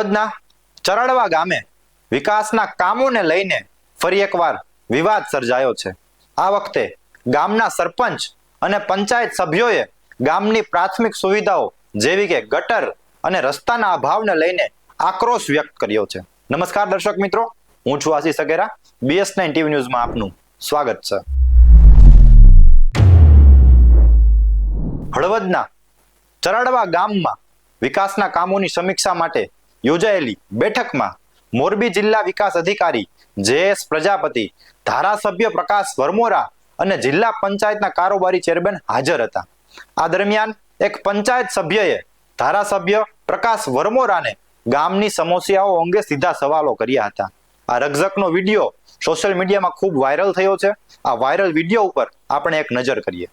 હળવદના ચરણવા ગામે વિકાસના કામોને લઈને ફરી એકવાર વિવાદ સર્જાયો છે. આ વખતે ગામના સરપંચ અને પંચાયત સભ્યોએ ગામની પ્રાથમિક સુવિધાઓ જેવી કે ગટર અને રસ્તાના અભાવને લઈને આક્રોશ વ્યક્ત કર્યો છે. નમસ્કાર દર્શક મિત્રો, હું છું Ashish Sagera BS nine TV ન્યૂઝમાં આપનું સ્વાગત છે. હળવદના ચરાડવા ગામમાં વિકાસના કામોની સમીક્ષા માટે યોજાયેલી બેઠકમાં મોરબી જિલ્લા વિકાસ અધિકારી જે એસ પ્રજાપતિ, ધારાસભ્ય પ્રકાશ વરમોરા અને જિલ્લા પંચાયતના કારોબારી ચેરમેન હાજર હતા. આ દરમિયાન એક પંચાયત સભ્યએ ધારાસભ્ય પ્રકાશ વરમોરાને ગામની સમસ્યાઓ અંગે સીધા સવાલો કર્યા હતા. આ રક્ષકનો વીડિયો સોશિયલ મીડિયામાં ખૂબ વાયરલ થયો છે. આ વાયરલ વીડિયો ઉપર આપણે એક નજર કરીએ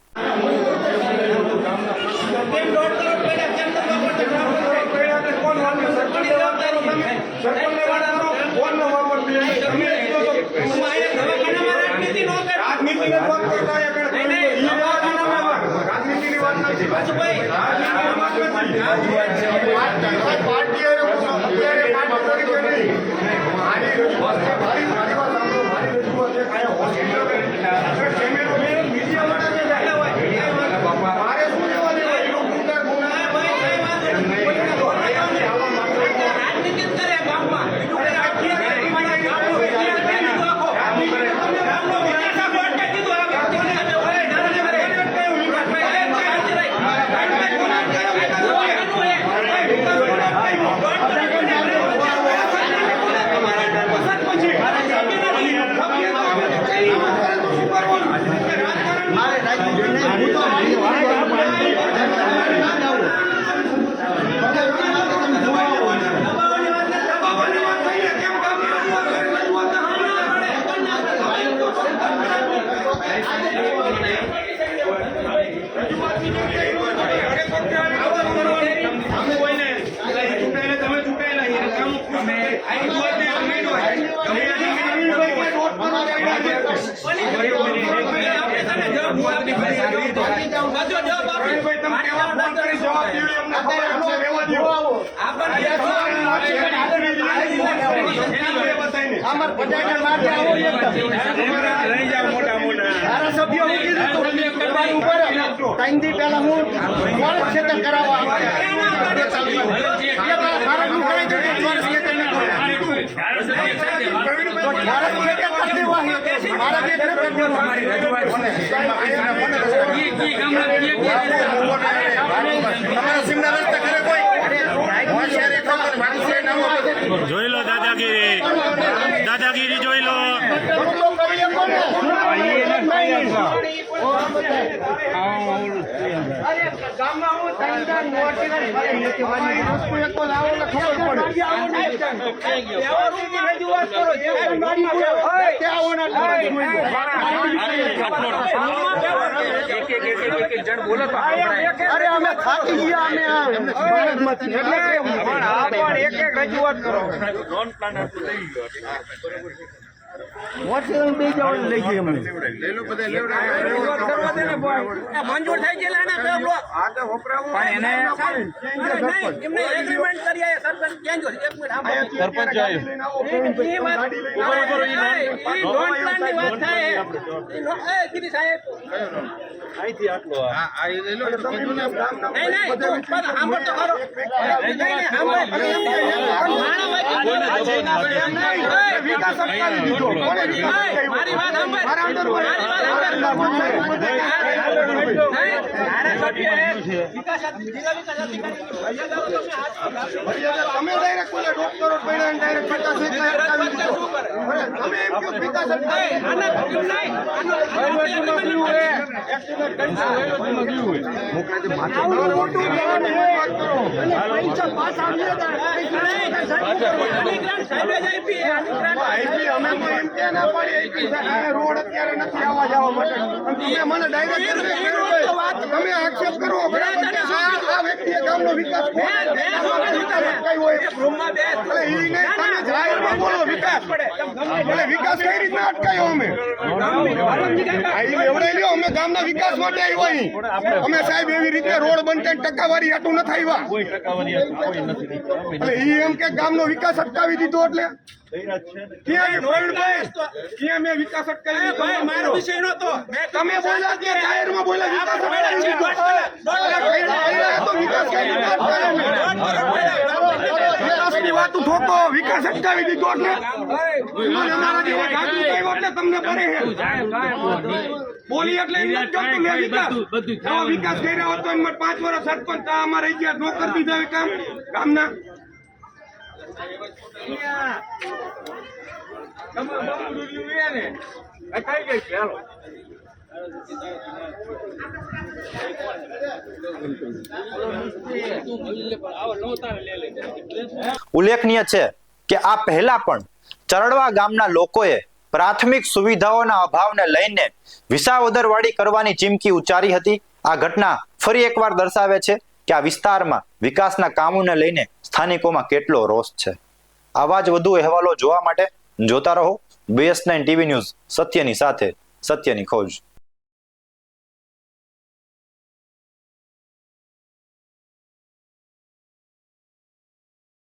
રાજનીતિની વાત કરતા એ કરે. ઈ રાજનીતિની વાત નથી. પાર્ટીએ અત્યારે પાર્ટી તરીકે નહીં. મારી રજૂઆત છે, મારી રજૂઆત છે, કાંઈ હોસ્પિટલ અમાર બધાને માટે આવો એકદમ. ધારાસભ્ય હું કીધું તું, તમારી ઉપર ટાઈમથી પહેલા હું વર્ષ ખેતર કરાવવા. તમારા સિમના રસ્તા ખરે કોઈ? હોશિયારી દાદાગીરી જોઈ લો. અરે વસ્તુ એક રજૂઆત કરો. જે પણ મારી હોય, તે આવો ના કરો. અરે અમે થાકી ગયા અમે એટલે એક એક રજૂઆત કરો હોસ્પિટલ બે જવાનું લઈ જઈએ અમને મંજૂર થઈ ગયેલા ને તો બ્લોક. પણ એને એમને એગ્રીમેન્ટ કરીએ સરપંચ ક્યાં ગયો એક મિનિટ સાંભળો. સરપંચ ઈ વાત- ઈ નોન પ્લાનની વાત થાય. ઈ નો- એ કીધી સાહેબ. નહીં નહીં તું પણ સાંભળ તો નહીં નહીં સાંભળ. પણ માણા વાગે- એમ નહીં. એ, વિકાસ અટકાવી દીધો કોને વિકાસ તમે ડાયરેક્ટ ડોક્ટરો પડ્યા ડાયરેક્ટ વિકાસ અટકાવી દીધો તમે એમ કહો વિકાસ અટકાવી મોટું પૈસા રોડ અત્યારે નથી આવવા તમે આક્ષેપ કરો બરાબર કે આ આ વ્યક્તિએ ગામનો વિકાસ. વિકાસ કઈ રીતના અટકાયો અમે એવડે લ્યો અમે ગામના વિકાસ માટે આવ્યા અમે સાહેબ એવી રીતે રોડ બનતે ટકાવારી હાટું નથી આવ્યા એટલે ઈ એમ કે ગામનો વિકાસ અટકાવી દીધો એટલે ક્યાં એ ક્યાં મેં વિકાસ અટકાવી ભાઈ મારો વિષય તમે બોલ્યા બોલ્યા વિકાસ? વિકાસની વાતો ઠોકો વિકાસ અટકાવી દીધો એટલે. તમને હે. બોલી એટલે વિકાસ. કર્યો હતો પાંચ વર્ષ સરપંચ તા અમારે રહી ગયા નોકર દીધા કામ ગામના. ઉલ્લેખનીય છે કે આ પહેલા પણ ચરડવા ગામના લોકોએ પ્રાથમિક સુવિધાઓના અભાવને લઈને વિસાવદરવાડી કરવાની ચીમકી ઉચ્ચારી હતી. આ ઘટના ફરી એકવાર દર્શાવે છે કે આ વિસ્તારમાં વિકાસના કામોને લઈને સ્થાનિકોમાં કેટલો રોષ છે? આવા જ વધુ અહેવાલો જોવા માટે જોતા રહો. બીએસ નાઇન ટીવી ન્યૂઝ સત્યની સાથે, સત્યની ખોજ.